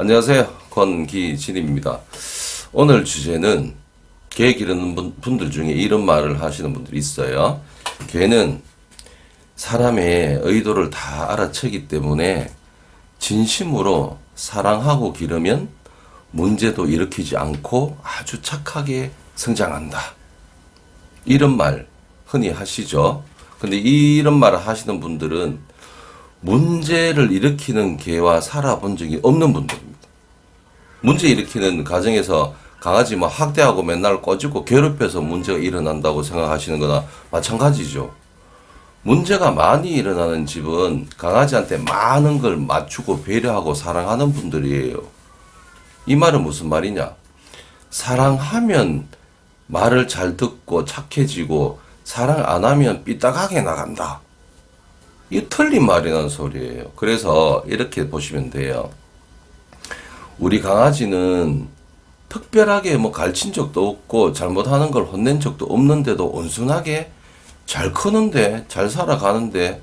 안녕하세요. 권기진입니다. 오늘 주제는 개 기르는 분- 분들 중에 이런 말을 하시는 분들이 있어요. 개는 사람의 의도를 다 알아채기 때문에 진심으로 사랑하고 기르면 문제도 일으키지 않고 아주 착하게 성장한다. 이런 말 흔히 하시죠. 근데 이런 말을 하시는 분들은 문제를 일으키는 개와 살아본 적이 없는 분들입니다. 문제 일으키는 가정에서 강아지 뭐 학대하고 맨날 꺼지고 괴롭혀서 문제가 일어난다고 생각하시는 거나 마찬가지죠. 문제가 많이 일어나는 집은 강아지한테 많은 걸 맞추고 배려하고 사랑하는 분들이에요. 이 말은 무슨 말이냐? 사랑하면 말을 잘 듣고 착해지고 사랑 안 하면 삐딱하게 나간다. 이 틀린 말이라는 소리예요. 그래서 이렇게 보시면 돼요. 우리 강아지는 특별하게 뭐 가르친 적도 없고 잘못하는 걸 혼낸 적도 없는데도 온순하게 잘 크는데 잘 살아가는데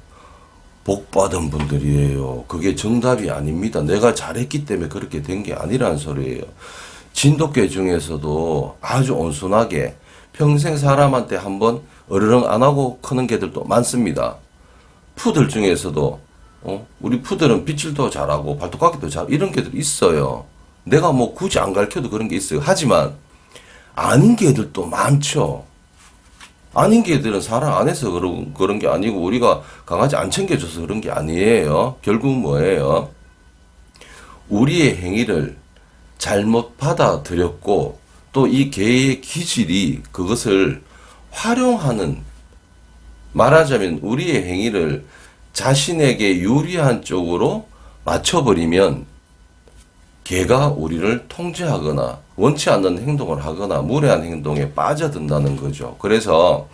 복 받은 분들이에요. 그게 정답이 아닙니다. 내가 잘했기 때문에 그렇게 된 게 아니라는 소리예요. 진돗개 중에서도 아주 온순하게 평생 사람한테 한번 어르렁 안 하고 크는 개들도 많습니다. 푸들 중에서도 어? 우리 푸들은 빗질도 잘하고 발톱깎이도 잘 이런 개들 있어요. 내가 뭐 굳이 안 가르쳐도 그런 게 있어요. 하지만 아닌 개들도 많죠. 아닌 개들은 사랑 안 해서 그런 그런 게 아니고 우리가 강아지 안 챙겨줘서 그런 게 아니에요. 결국 뭐예요? 우리의 행위를 잘못 받아들였고 또 이 개의 기질이 그것을 활용하는 말하자면 우리의 행위를 자신에게 유리한 쪽으로 맞춰버리면 개가 우리를 통제하거나 원치 않는 행동을 하거나 무례한 행동에 빠져든다는 거죠. 그래서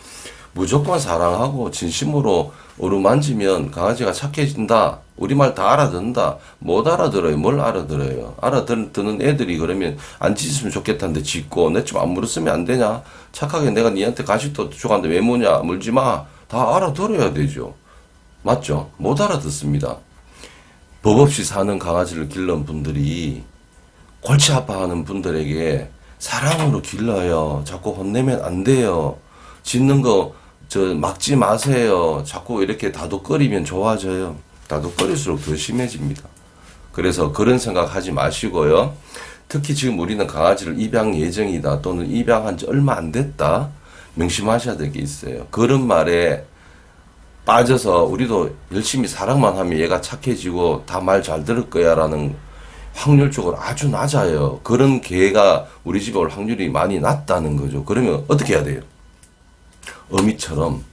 무조건 사랑하고 진심으로 어루만지면 강아지가 착해진다. 우리말 다 알아듣는다. 못 알아들어요. 뭘 알아들어요. 알아듣는 애들이 그러면 안 짖으면 좋겠다는데 짖고 내 좀 안 물었으면 안 되냐. 착하게 내가 니한테 간식도 줘갔는데 왜 뭐냐. 물지 마. 다 알아들어야 되죠. 맞죠? 못 알아듣습니다. 법 없이 사는 강아지를 길른 분들이 골치 아파하는 분들에게 사랑으로 길러요. 자꾸 혼내면 안 돼요. 짖는 거, 저, 막지 마세요. 자꾸 이렇게 다독거리면 좋아져요. 다독거릴수록 더 심해집니다. 그래서 그런 생각 하지 마시고요. 특히 지금 우리는 강아지를 입양 예정이다 또는 입양한 지 얼마 안 됐다. 명심하셔야 될 게 있어요. 그런 말에 빠져서 우리도 열심히 사랑만 하면 얘가 착해지고 다 말 잘 들을 거야 라는 확률적으로 아주 낮아요. 그런 개가 우리 집에 올 확률이 많이 낮다는 거죠. 그러면 어떻게 해야 돼요? 어미처럼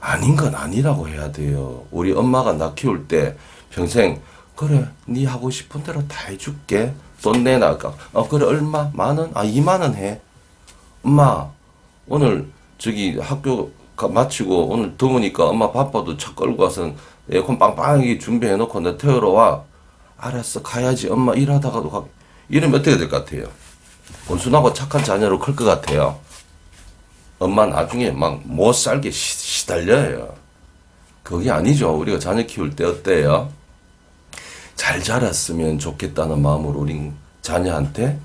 아닌 건 아니라고 해야 돼요. 우리 엄마가 나 키울 때 평생 그래 네 하고 싶은 대로 다 해줄게 돈 내놔까 어 그래 얼마 만 원? 아 2만 원 해. 엄마 오늘 저기 학교 가- 마치고 오늘 더우니까 엄마 바빠도 차 끌고 와서 에어컨 빵빵하게 준비해 놓고 내 태우러 와. 알았어 가야지 엄마 일하다가도 가. 이러면 어떻게 될 것 같아요? 온순하고 착한 자녀로 클 것 같아요. 엄마 나중에 막 못 살게 시, 시달려요. 그게 아니죠. 우리가 자녀 키울 때 어때요? 잘 자랐으면 좋겠다는 마음으로 우린 자녀한테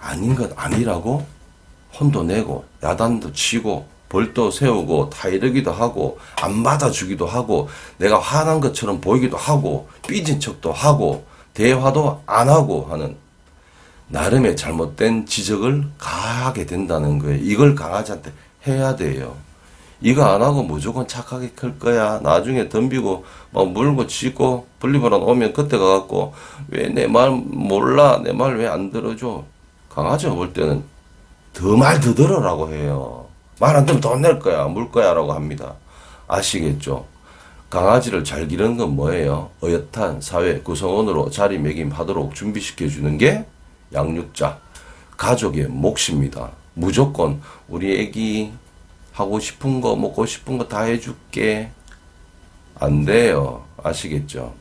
아닌 것 아니라고 혼도 내고 야단도 치고 벌도 세우고 타이르기도 하고 안 받아주기도 하고 내가 화난 것처럼 보이기도 하고 삐진 척도 하고 대화도 안 하고 하는 나름의 잘못된 지적을 가하게 된다는 거예요. 이걸 강아지한테 해야 돼요. 이거 안 하고 무조건 착하게 클 거야. 나중에 덤비고 막 물고 짖고 분리불안 오면 그때 가갖고 왜 내 말 몰라 내 말 왜 안 들어줘 강아지가 볼 때는 더 말 더 들어라고 해요. 말 안 들으면 돈 낼 거야 물 거야라고 합니다. 아시겠죠? 강아지를 잘 기르는 건 뭐예요? 어엿한 사회 구성원으로 자리매김하도록 준비시켜 주는 게 양육자, 가족의 몫입니다. 무조건 우리 애기 하고 싶은 거 먹고 싶은 거 다 해줄게. 안 돼요. 아시겠죠?